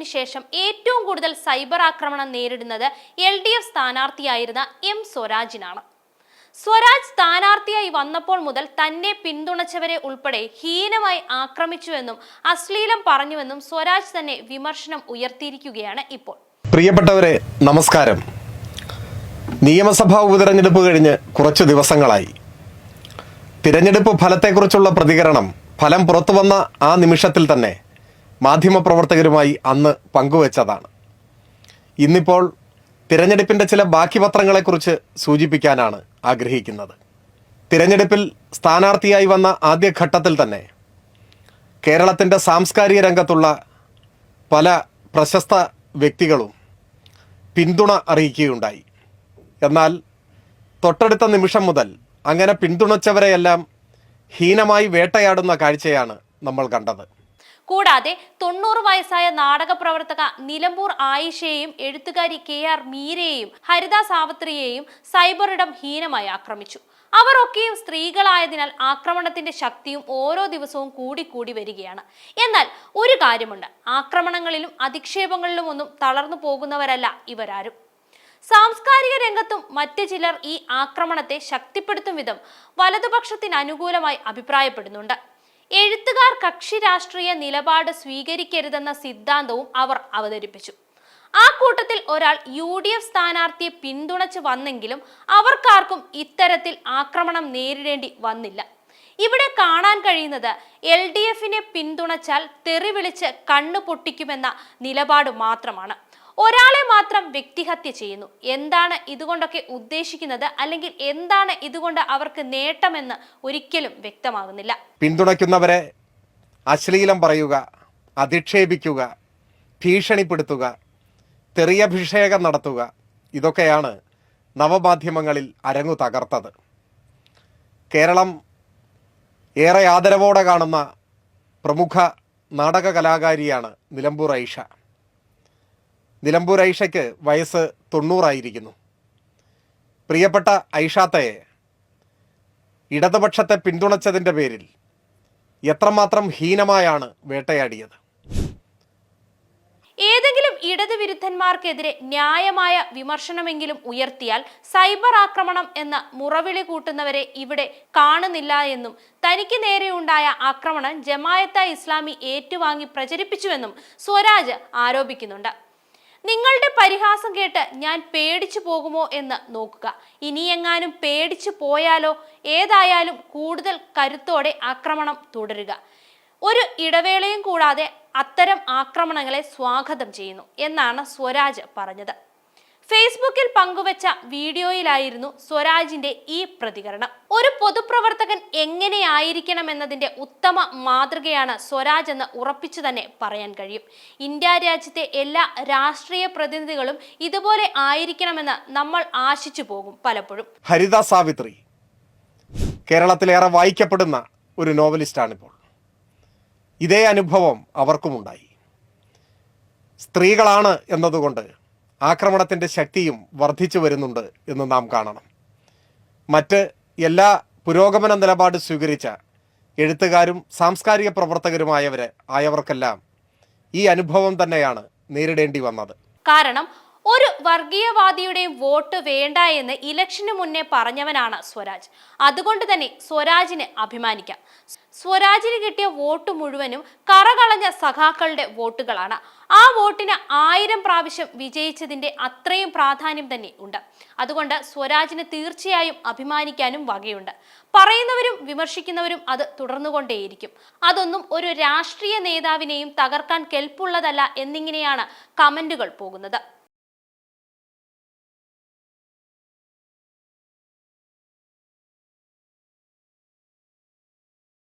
തെരഞ്ഞെടുപ്പിന് ശേഷം ഏറ്റവും കൂടുതൽ സൈബർ ആക്രമണം നേരിടുന്നത് എൽ ഡി എഫ് സ്ഥാനാർത്ഥിയായിരുന്ന എം സ്വരാജിനാണ്. സ്വരാജ് സ്ഥാനാർത്ഥിയായി വന്നപ്പോൾ മുതൽ തന്നെ പിന്തുണച്ചവരെ ഉൾപ്പെടെ ഹീനമായി ആക്രമിച്ചുവെന്നും അശ്ലീലം പറഞ്ഞുവെന്നും സ്വരാജ് തന്നെ വിമർശനം ഉയർത്തിയിരിക്കുകയാണ് ഇപ്പോൾ. പ്രിയപ്പെട്ടവരെ നമസ്കാരം. നിയമസഭാ ഉപതെരഞ്ഞെടുപ്പ് കഴിഞ്ഞ് കുറച്ചു ദിവസങ്ങളായി. തിരഞ്ഞെടുപ്പ് ഫലത്തെക്കുറിച്ചുള്ള പ്രതികരണം ഫലം പുറത്തു വന്ന ആ നിമിഷത്തിൽ തന്നെ മാധ്യമപ്രവർത്തകരുമായി അന്ന് പങ്കുവച്ചതാണ്. ഇന്നിപ്പോൾ തിരഞ്ഞെടുപ്പിന്റെ ചില ബാക്കി പത്രങ്ങളെക്കുറിച്ച് സൂചിപ്പിക്കാനാണ് ആഗ്രഹിക്കുന്നത്. തിരഞ്ഞെടുപ്പിൽ സ്ഥാനാർത്ഥിയായി വന്ന ആദ്യഘട്ടത്തിൽ തന്നെ കേരളത്തിന്റെ സാംസ്കാരിക രംഗത്തുള്ള പല പ്രശസ്ത വ്യക്തികളും പിന്തുണ അറിയിക്കുകയുണ്ടായി. എന്നാൽ തൊട്ടടുത്ത നിമിഷം മുതൽ അങ്ങനെ പിന്തുണച്ചവരെയെല്ലാം ഹീനമായി വേട്ടയാടുന്ന കാഴ്ചയാണ് നമ്മൾ കണ്ടത്. കൂടാതെ തൊണ്ണൂറ് വയസ്സായ നാടക പ്രവർത്തക നിലമ്പൂർ ആയിഷയെയും എഴുത്തുകാരി കെ ആർ മീരയെയും ഹരിത സാവത്രിയെയും സൈബറിടം ഹീനമായി ആക്രമിച്ചു. അവർ ഒക്കെയും സ്ത്രീകളായതിനാൽ ആക്രമണത്തിന്റെ ശക്തിയും ഓരോ ദിവസവും കൂടിക്കൂടി വരികയാണ്. എന്നാൽ ഒരു കാര്യമുണ്ട്. ആക്രമണങ്ങളിലും അധിക്ഷേപങ്ങളിലും ഒന്നും തളർന്നു പോകുന്നവരല്ല ഇവരാരും. സാംസ്കാരിക രംഗത്തും മറ്റ് ചിലർ ഈ ആക്രമണത്തെ ശക്തിപ്പെടുത്തും വിധം വലതുപക്ഷത്തിന് അനുകൂലമായി അഭിപ്രായപ്പെടുന്നുണ്ട്. എഴുത്തുകാർ കക്ഷി രാഷ്ട്രീയ നിലപാട് സ്വീകരിക്കരുതെന്ന സിദ്ധാന്തവും അവർ അവതരിപ്പിച്ചു. ആ കൂട്ടത്തിൽ ഒരാൾ യു ഡി എഫ് സ്ഥാനാർത്ഥിയെ പിന്തുണച്ച് വന്നെങ്കിലും അവർക്കാർക്കും ഇത്തരത്തിൽ ആക്രമണം നേരിടേണ്ടി വന്നില്ല. ഇവിടെ കാണാൻ കഴിയുന്നത് എൽ ഡി എഫിനെ പിന്തുണച്ചാൽ തെറി വിളിച്ച് കണ്ണു പൊട്ടിക്കുമെന്ന നിലപാട് മാത്രമാണ്. ഒരാളെ മാത്രം വ്യക്തിഹത്യ ചെയ്യുന്നു. എന്താണ് ഇതുകൊണ്ടൊക്കെ ഉദ്ദേശിക്കുന്നത്? അല്ലെങ്കിൽ എന്താണ് ഇതുകൊണ്ട് അവർക്ക് നേട്ടമെന്ന് ഒരിക്കലും വ്യക്തമാകുന്നില്ല. പിന്തുണയ്ക്കുന്നവരെ അശ്ലീലം പറയുക അധിക്ഷേപിക്കുക ഭീഷണിപ്പെടുത്തുക തെറിയഭിഷേകം നടത്തുക ഇതൊക്കെയാണ് നവമാധ്യമങ്ങളിൽ അരങ്ങു തകർത്തത്. കേരളം ഏറെ ആദരവോടെ കാണുന്ന പ്രമുഖ നാടക കലാകാരിയാണ് നിലമ്പൂർ ഐഷ. നിലമ്പൂർ ഐഷയ്ക്ക് വയസ്സ് തൊണ്ണൂറായിരിക്കുന്നു. പ്രിയപ്പെട്ട ഐഷാത്തയെ ഇടതുപക്ഷത്തെ പിന്തുണച്ചതിന്റെ പേരിൽ എത്രമാത്രം ഹീനമായാണ് വേട്ടയാടിയത്. ഏതെങ്കിലും ഇടതുവിരുദ്ധന്മാർക്കെതിരെ ന്യായമായ വിമർശനമെങ്കിലും ഉയർത്തിയാൽ സൈബർ ആക്രമണം എന്ന മുറവിളി കൂട്ടുന്നവരെ ഇവിടെ കാണുന്നില്ല എന്നും തനിക്ക് നേരെയുണ്ടായ ആക്രമണം ജമായത്ത ഇസ്ലാമി ഏറ്റുവാങ്ങി പ്രചരിപ്പിച്ചുവെന്നും സ്വരാജ് ആരോപിക്കുന്നുണ്ട്. നിങ്ങളുടെ പരിഹാസം കേട്ട് ഞാൻ പേടിച്ചു പോകുമോ എന്ന് നോക്കുക. ഇനിയെങ്ങാനും പേടിച്ചു പോയാലോ? ഏതായാലും കൂടുതൽ കരുത്തോടെ ആക്രമണം തുടരുക. ഒരു ഇടവേളയും കൂടാതെ അത്തരം ആക്രമണങ്ങളെ സ്വാഗതം ചെയ്യുന്നു എന്നാണ് സ്വരാജ് പറഞ്ഞത്. ഫേസ്ബുക്കിൽ പങ്കുവച്ച വീഡിയോയിലായിരുന്നു സ്വരാജിന്റെ ഈ പ്രതികരണം. ഒരു പൊതുപ്രവർത്തകൻ എങ്ങനെയായിരിക്കണം എന്നതിന്റെ ഉത്തമ മാതൃകയാണ് സ്വരാജ് എന്ന് ഉറപ്പിച്ചു തന്നെ പറയാൻ കഴിയും. ഇന്ത്യ രാജ്യത്തെ എല്ലാ രാഷ്ട്രീയ പ്രതിനിധികളും ഇതുപോലെ ആയിരിക്കണമെന്ന് നമ്മൾ ആശിച്ചു പോകും പലപ്പോഴും. ഹരിത സാവിത്രി കേരളത്തിലേറെ വായിക്കപ്പെടുന്ന ഒരു നോവലിസ്റ്റാണിപ്പോൾ. ഇതേ അനുഭവം അവർക്കുമുണ്ടായി. സ്ത്രീകളാണ് എന്നതുകൊണ്ട് ആക്രമണത്തിന്റെ ശക്തിയും വർദ്ധിച്ചു വരുന്നുണ്ട് എന്ന് നാം കാണണം. മറ്റ് എല്ലാ പുരോഗമന നിലപാട് സ്വീകരിച്ച എഴുത്തുകാരും സാംസ്കാരിക പ്രവർത്തകരുമായവരെ ആയവർക്കെല്ലാം ഈ അനുഭവം തന്നെയാണ് നേരിടേണ്ടി വന്നത്. കാരണം ഒരു വർഗീയവാദിയുടെ വോട്ട് വേണ്ട എന്ന് ഇലക്ഷന് മുന്നേ പറഞ്ഞവനാണ് സ്വരാജ്. അതുകൊണ്ട് തന്നെ സ്വരാജിന് അഭിമാനിക്കാം. സ്വരാജിന് കിട്ടിയ വോട്ട് മുഴുവനും കറകളഞ്ഞ സഖാക്കളുടെ വോട്ടുകളാണ്. ആ വോട്ടിന് ആയിരം പ്രാവശ്യം വിജയിച്ചതിന്റെ അത്രയും പ്രാധാന്യം തന്നെ ഉണ്ട്. അതുകൊണ്ട് സ്വരാജിന് തീർച്ചയായും അഭിമാനിക്കാനും വകയുണ്ട്. പറയുന്നവരും വിമർശിക്കുന്നവരും അത് തുടർന്നുകൊണ്ടേയിരിക്കും. അതൊന്നും ഒരു രാഷ്ട്രീയ നേതാവിനെയും തകർക്കാൻ കെൽപ്പുള്ളതല്ല എന്നിങ്ങനെയാണ് കമന്റുകൾ പോകുന്നത്.